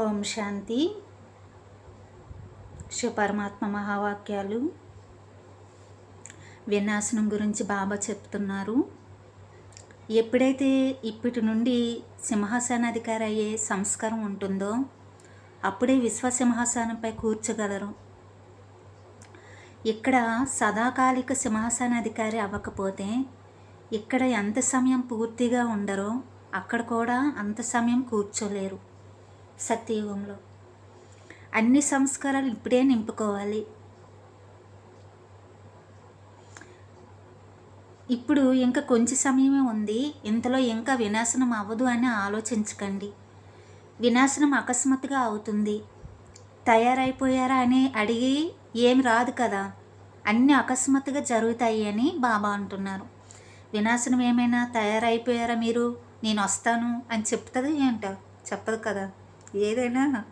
ఓం శాంతి. శివపరమాత్మ మహావాక్యాలు. వినాశనం గురించి బాబా చెప్తున్నారు. ఎప్పుడైతే ఇప్పటి నుండి సింహాసనాధికారి అయ్యే సంస్కారం ఉంటుందో అప్పుడే విశ్వసింహాసనంపై కూర్చగలరు. ఇక్కడ సదాకాలిక సింహాసనాధికారి అవ్వకపోతే ఇక్కడ ఎంత సమయం పూర్తిగా ఉండరో అక్కడ కూడా అంత సమయం కూర్చోలేరు. సత్యయుగంలో. అన్ని సంస్కారాలు ఇప్పుడే నింపుకోవాలి. ఇప్పుడు ఇంకా కొంచెం సమయమే ఉంది. ఇంతలో ఇంకా వినాశనం అవ్వదు అని ఆలోచించకండి. వినాశనం అకస్మాత్తుగా అవుతుంది. తయారైపోయారా అని అడిగి ఏం రాదు కదా. అన్నీ అకస్మాత్తుగా జరుగుతాయి అని బాబా అంటున్నారు. వినాశనం ఏమైనా తయారైపోయారా మీరు? నేను వస్తాను అని చెప్తుంది ఏంటో? చెప్పదు కదా. ఏదైనా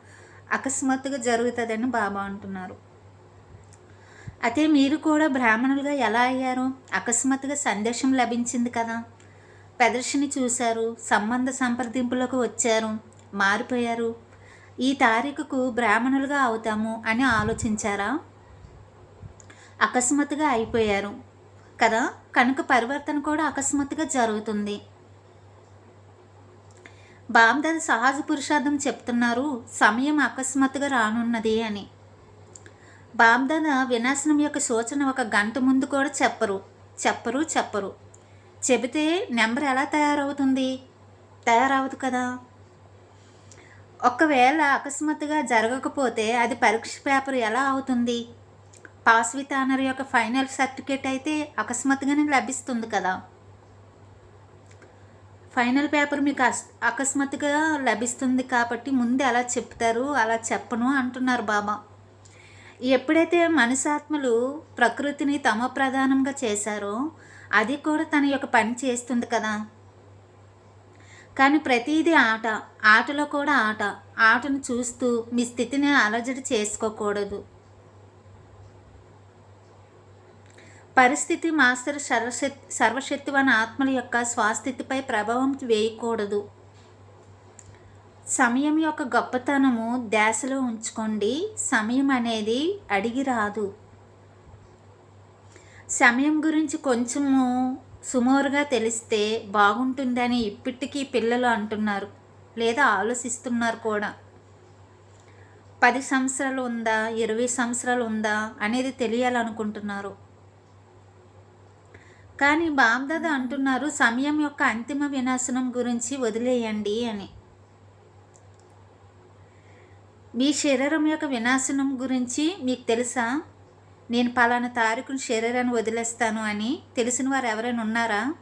అకస్మాత్తుగా జరుగుతుందని బాబా అంటున్నారు. అయితే మీరు కూడా బ్రాహ్మణులుగా ఎలా అయ్యారు? అకస్మాత్తుగా సందేశం లభించింది కదా. ప్రదర్శన చూశారు సంబంధ సంప్రదింపులకు వచ్చారు మారిపోయారు. ఈ తారీఖుకు బ్రాహ్మణులుగా అవుతాము అని ఆలోచించారా? అకస్మాత్తుగా అయిపోయారు కదా. కనుక పరివర్తన కూడా అకస్మాత్తుగా జరుగుతుంది. బామ్దాద్ సహజ పురుషార్థం చెప్తున్నారు సమయం అకస్మాత్తుగా రానున్నది అని. బామ్దాద వినాశనం యొక్క సూచన ఒక గంట ముందు కూడా చెప్పరు. చెప్పరు చెప్పరు. చెబితే నెంబర్ ఎలా తయారవుతుంది? తయారవదు కదా? ఒకవేళ అకస్మాత్తుగా జరగకపోతే అది పరీక్ష పేపర్ ఎలా అవుతుంది? పాస్ విత్ ఆనర్ యొక్క ఫైనల్ సర్టిఫికేట్ అయితే అకస్మాత్తుగానే లభిస్తుంది కదా? ఫైనల్ పేపర్ మీకు అకస్మాత్తుగా లభిస్తుంది కాబట్టి ముందు ఎలా చెప్తారు అలా చెప్పను అంటున్నారు బాబా. ఎప్పుడైతే మనసాత్మలు ప్రకృతిని తమ ప్రధానంగా చేశారో అది కూడా తన యొక్క పని చేస్తుంది కదా. కానీ ప్రతిదీ ఆట ఆటలో కూడా ఆట. ఆటను చూస్తూ మీ స్థితిని అలజడి చేసుకోకూడదు. పరిస్థితి మాస్టర్ సర్వశక్తి సర్వశక్తివన ఆత్మల యొక్క స్వాస్థితిపై ప్రభావం వేయకూడదు. సమయం యొక్క గొప్పతనము ధ్యాసలో ఉంచుకోండి. సమయం అనేది అడిగి రాదు సమయం గురించి కొంచెము సుమోరుగా తెలిస్తే బాగుంటుందని ఇప్పటికీ పిల్లలు అంటున్నారు లేదా ఆలోచిస్తున్నారు కూడా. పది సంవత్సరాలు ఉందా? ఇరవై సంవత్సరాలు ఉందా? అనేది తెలియాలనుకుంటున్నారు. కానీ బామ్దాద అంటున్నారు సమయం యొక్క అంతిమ వినాశనం గురించి వదిలేయండి అని. మీ శరీరం యొక్క వినాశనం గురించి మీకు తెలుసా? నేను పలానా తారీఖును శరీరాన్ని వదిలేస్తాను అని తెలిసిన వారు ఎవరైనా ఉన్నారా?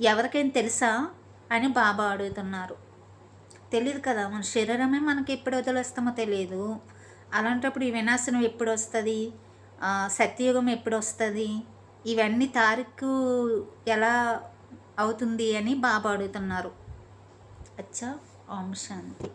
ఎవరికైనా తెలుసా? అని బాబా అడుగుతున్నారు. తెలియదు కదా మన శరీరమే మనకి ఎప్పుడు వదిలేస్తామో తెలియదు అలాంటప్పుడు ఈ వినాశనం ఎప్పుడు వస్తుంది? సత్యయుగం ఎప్పుడు వస్తుంది? ఇవన్నీ తారీఖు ఎలా అవుతుంది అని బాబా అడుగుతున్నారు. అచ్చా ఓం శాంతి.